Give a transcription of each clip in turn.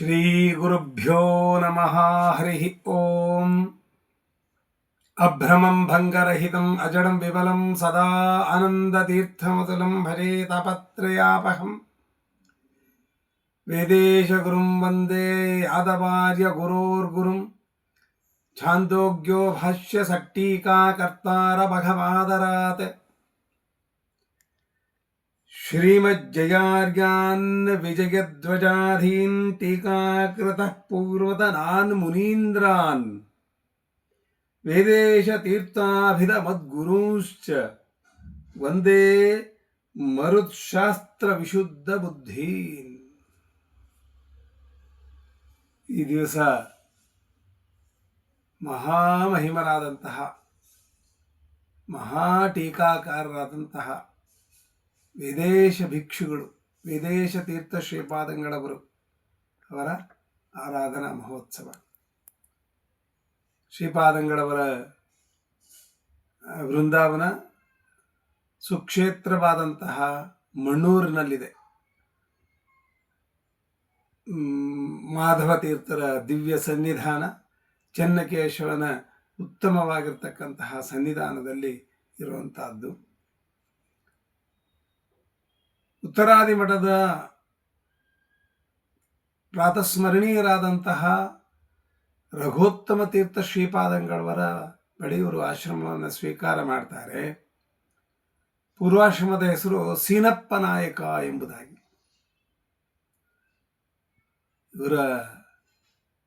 శ్రీగురుభ్యో నమ హరి ఓం అభ్రమం భంగరహితం అజడం విమలం సదా ఆనందతీర్థమతులం భరే తపత్రయాపహం వేదేశగురుం వందే యాదవార్యగురోర్గురుం ఛాందోగ్యో భాష్యసట్టీకాకర్తారభగమాదరాత్ श्रीमज्जयार्यान् विजयध्वजाधीन् टीकाकृतः पूर्वतनान् मुनीन्द्रान् वेदेशतीर्थाभिधमद्गुरूंश्च वन्दे ಮರುತ್ಶಾಸ್ತ್ರವಿಶುದ್ಧಬುದ್ಧೀನ್ ಈ ದಿವಸ ಮಹಾಮಹಿಮರಾದಂತಹ ಮಹಾಟೀಕಾಕಾರರಾದಂತಹ ವಿದೇಶ ಭಿಕ್ಷುಗಳು, ವಿದೇಶ ತೀರ್ಥ ಶ್ರೀಪಾದಂಗಳವರು ಅವರ ಆರಾಧನಾ ಮಹೋತ್ಸವ. ಶ್ರೀಪಾದಂಗಳವರ ವೃಂದಾವನ ಸುಕ್ಷೇತ್ರವಾದಂತಹ ಮಣ್ಣೂರಿನಲ್ಲಿದೆ. ಮಾಧವ ತೀರ್ಥರ ದಿವ್ಯ ಸನ್ನಿಧಾನ, ಚೆನ್ನಕೇಶವನ ಉತ್ತಮವಾಗಿರ್ತಕ್ಕಂತಹ ಸನ್ನಿಧಾನದಲ್ಲಿ ಇರುವಂತಹದ್ದು. ಉತ್ತರಾದಿ ಮಠದ ಪ್ರಾತಸ್ಮರಣೀಯರಾದಂತಹ ರಘೋತ್ತಮ ತೀರ್ಥ ಶ್ರೀಪಾದಂಗಳವರ ಬಳಿ ಆಶ್ರಮವನ್ನು ಸ್ವೀಕಾರ ಮಾಡ್ತಾರೆ. ಪೂರ್ವಾಶ್ರಮದ ಹೆಸರು ಸೀನಪ್ಪ ನಾಯಕ ಎಂಬುದಾಗಿ. ಇವರ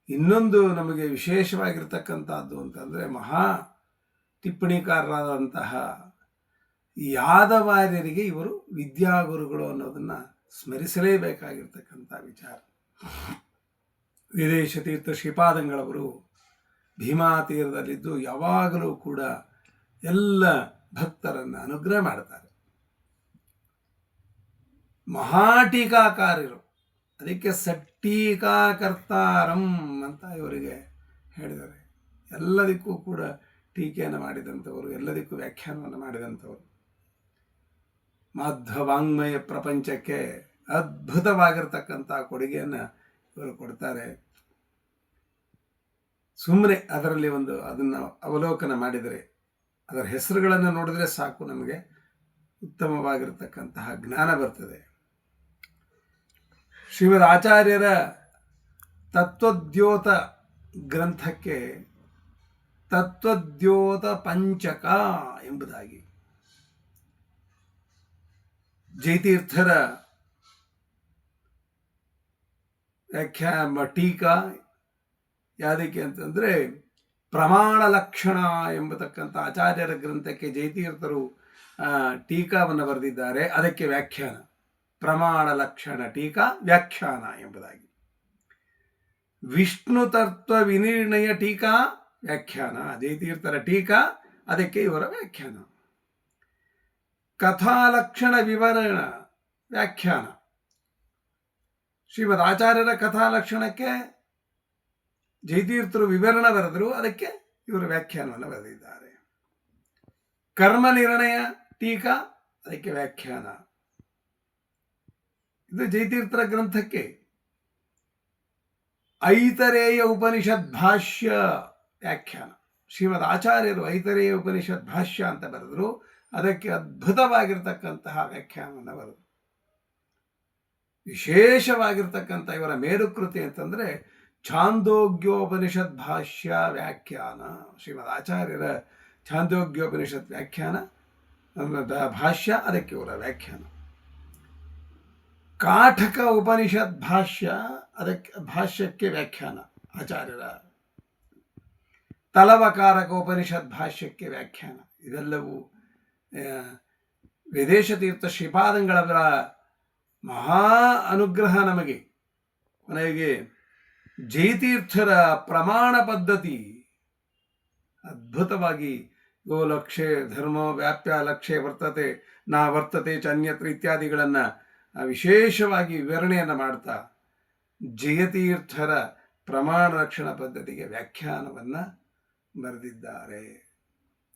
ಇನ್ನೊಂದು ನಮಗೆ ವಿಶೇಷವಾಗಿರ್ತಕ್ಕಂಥದ್ದು ಅಂತಂದರೆ ಮಹಾ ಟಿಪ್ಪಣಿಕಾರರಾದಂತಹ ಯಾದವಾರ್ಯರಿಗೆ ಇವರು ವಿದ್ಯಾಗುರುಗಳು ಅನ್ನೋದನ್ನು ಸ್ಮರಿಸಲೇಬೇಕಾಗಿರ್ತಕ್ಕಂಥ ವಿಚಾರ. ವಿದೇಶ ತೀರ್ಥ ಶ್ರೀಪಾದಂಗಳವರು ಭೀಮಾ ತೀರದಲ್ಲಿದ್ದು ಯಾವಾಗಲೂ ಕೂಡ ಎಲ್ಲ ಭಕ್ತರನ್ನು ಅನುಗ್ರಹ ಮಾಡ್ತಾರೆ. ಮಹಾಟೀಕಾಕಾರರು, ಅದಕ್ಕೆ ಸಟ್ಟೀಕಾಕರ್ತಾರಂ ಅಂತ ಇವರಿಗೆ ಹೇಳಿದ್ದಾರೆ. ಎಲ್ಲದಕ್ಕೂ ಕೂಡ ಟೀಕೆಯನ್ನು ಮಾಡಿದಂಥವರು, ಎಲ್ಲದಕ್ಕೂ ವ್ಯಾಖ್ಯಾನವನ್ನು ಮಾಡಿದಂಥವರು. ಮಾಧ್ವ ವಾಂಗ್ಮಯ ಪ್ರಪಂಚಕ್ಕೆ ಅದ್ಭುತವಾಗಿರ್ತಕ್ಕಂಥ ಕೊಡುಗೆಯನ್ನು ಇವರು ಕೊಡ್ತಾರೆ. ಸುಮ್ಮನೆ ಅದರಲ್ಲಿ ಒಂದು ಅದನ್ನು ಅವಲೋಕನ ಮಾಡಿದರೆ, ಅದರ ಹೆಸರುಗಳನ್ನು ನೋಡಿದರೆ ಸಾಕು ನಮಗೆ. ಉತ್ತಮವಾಗಿರ್ತಕ್ಕಂತಹ ಜ್ಞಾನ ಬರ್ತದೆ. ಶ್ರೀಮದ್ ಆಚಾರ್ಯರ ತತ್ವದ್ಯೋತ ಗ್ರಂಥಕ್ಕೆ ತತ್ವದ್ಯೋತ ಪಂಚಕ ಎಂಬುದಾಗಿ ಜಯತೀರ್ಥರ ವ್ಯಾಖ್ಯಾ ಟೀಕಾ ಯಾವುದಕ್ಕೆ ಅಂತಂದರೆ ಪ್ರಮಾಣ ಲಕ್ಷಣ ಎಂಬತಕ್ಕಂಥ ಆಚಾರ್ಯರ ಗ್ರಂಥಕ್ಕೆ ಜಯತೀರ್ಥರು ಟೀಕಾವನ್ನು ಬರೆದಿದ್ದಾರೆ. ಅದಕ್ಕೆ ವ್ಯಾಖ್ಯಾನ. ಪ್ರಮಾಣ ಲಕ್ಷಣ ಟೀಕಾ ವ್ಯಾಖ್ಯಾನ ಎಂಬುದಾಗಿ. ವಿಷ್ಣು ತತ್ವ ವಿನಿರ್ಣಯ ಟೀಕಾ ವ್ಯಾಖ್ಯಾನ. ಜಯತೀರ್ಥರ ಟೀಕಾ, ಅದಕ್ಕೆ ಇವರ ವ್ಯಾಖ್ಯಾನ. ಕಥಾಲಕ್ಷಣ ವಿವರಣ ವ್ಯಾಖ್ಯಾನ. ಶ್ರೀಮದ್ ಆಚಾರ್ಯರ ಕಥಾಲಕ್ಷಣಕ್ಕೆ ಜೈತೀರ್ಥರು ವಿವರಣ ಬರೆದರು, ಅದಕ್ಕೆ ಇವರು ವ್ಯಾಖ್ಯಾನವನ್ನು ಬರೆದಿದ್ದಾರೆ. ಕರ್ಮ ನಿರ್ಣಯ ಟೀಕಾ, ಅದಕ್ಕೆ ವ್ಯಾಖ್ಯಾನ. ಇದು ಜೈತೀರ್ಥರ ಗ್ರಂಥಕ್ಕೆ. ಐತರೇಯ ಉಪನಿಷತ್ ಭಾಷ್ಯ ವ್ಯಾಖ್ಯಾನ. ಶ್ರೀಮದ್ ಆಚಾರ್ಯರು ಐತರೇಯ ಉಪನಿಷತ್ ಭಾಷ್ಯ ಅಂತ ಬರೆದರು. ಅದಕ್ಕೆ ಅದ್ಭುತವಾಗಿರ್ತಕ್ಕಂತಹ ವ್ಯಾಖ್ಯಾನವನ್ನು ಬರೆದರು ವಿಶೇಷವಾಗಿರ್ತಕ್ಕಂಥ ಇವರ ಮೇರುಕೃತಿ ಅಂತಂದರೆ ಛಾಂದೋಗ್ಯೋಪನಿಷತ್ ಭಾಷ್ಯ ವ್ಯಾಖ್ಯಾನ. ಶ್ರೀಮದ್ ಆಚಾರ್ಯರ ಛಾಂದೋಗ್ಯೋಪನಿಷತ್ ವ್ಯಾಖ್ಯಾನ ಭಾಷ್ಯ, ಅದಕ್ಕೆ ಇವರ ವ್ಯಾಖ್ಯಾನ. ಕಾಠಕ ಉಪನಿಷತ್ ಭಾಷ್ಯ, ಅದಕ್ಕೆ ಭಾಷ್ಯಕ್ಕೆ ವ್ಯಾಖ್ಯಾನ, ಆಚಾರ್ಯರ. ತಲವಕಾರಕ ಉಪನಿಷತ್ ಭಾಷ್ಯಕ್ಕೆ ವ್ಯಾಖ್ಯಾನ, ಇದೆಲ್ಲವೂ ವಿದೇಶ ತೀರ್ಥ ಶ್ರೀಪಾದಂಗಳವರ ಮಹಾ ಅನುಗ್ರಹ ನಮಗೆ. ಕೊನೆಗೆ ಜಯತೀರ್ಥರ ಪ್ರಮಾಣ ಪದ್ಧತಿ ಅದ್ಭುತವಾಗಿ ಗೋಲಕ್ಷೆ ಧರ್ಮ ವ್ಯಾಪ್ಯ ಲಕ್ಷೆ ವರ್ತತೆ, ನಾ ವರ್ತತೆ ಚನ್ಯತ್ರ ಇತ್ಯಾದಿಗಳನ್ನು ವಿಶೇಷವಾಗಿ ವಿವರಣೆಯನ್ನು ಮಾಡ್ತಾ ಜಯತೀರ್ಥರ ಪ್ರಮಾಣ ರಕ್ಷಣಾ ಪದ್ಧತಿಗೆ ವ್ಯಾಖ್ಯಾನವನ್ನು ಬರೆದಿದ್ದಾರೆ.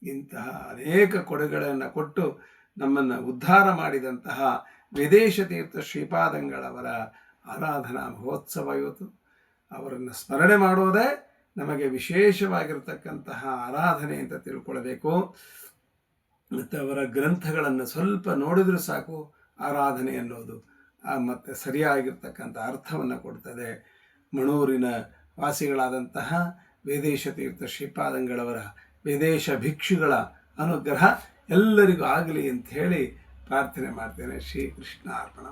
ಇಂತಹ ಅನೇಕ ಕೊಡುಗೆಗಳನ್ನು ಕೊಟ್ಟು ನಮ್ಮನ್ನು ಉದ್ಧಾರ ಮಾಡಿದಂತಹ ವಿದೇಶ ತೀರ್ಥ ಶ್ರೀಪಾದಂಗಳವರ ಆರಾಧನಾ ಮಹೋತ್ಸವ ಇವತ್ತು. ಅವರನ್ನು ಸ್ಮರಣೆ ಮಾಡೋದೇ ನಮಗೆ ವಿಶೇಷವಾಗಿರತಕ್ಕಂತಹ ಆರಾಧನೆ ಅಂತ ತಿಳ್ಕೊಳ್ಬೇಕು. ಮತ್ತು ಅವರ ಗ್ರಂಥಗಳನ್ನು ಸ್ವಲ್ಪ ನೋಡಿದರೂ ಸಾಕು, ಆರಾಧನೆ ಅನ್ನೋದು ಮತ್ತು ಸರಿಯಾಗಿರ್ತಕ್ಕಂಥ ಅರ್ಥವನ್ನು ಕೊಡ್ತದೆ. ಮಣೂರಿನ ವಾಸಿಗಳಾದಂತಹ ವೇದೇಶ ತೀರ್ಥ ಶ್ರೀಪಾದಂಗಳವರ ವೇದೇಶ ಭಿಕ್ಷುಗಳ ಅನುಗ್ರಹ ಎಲ್ಲರಿಗೂ ಆಗಲಿ ಅಂತ ಹೇಳಿ ಪ್ರಾರ್ಥನೆ ಮಾಡ್ತೇನೆ. ಶ್ರೀ ಕೃಷ್ಣ ಅರ್ಪಣ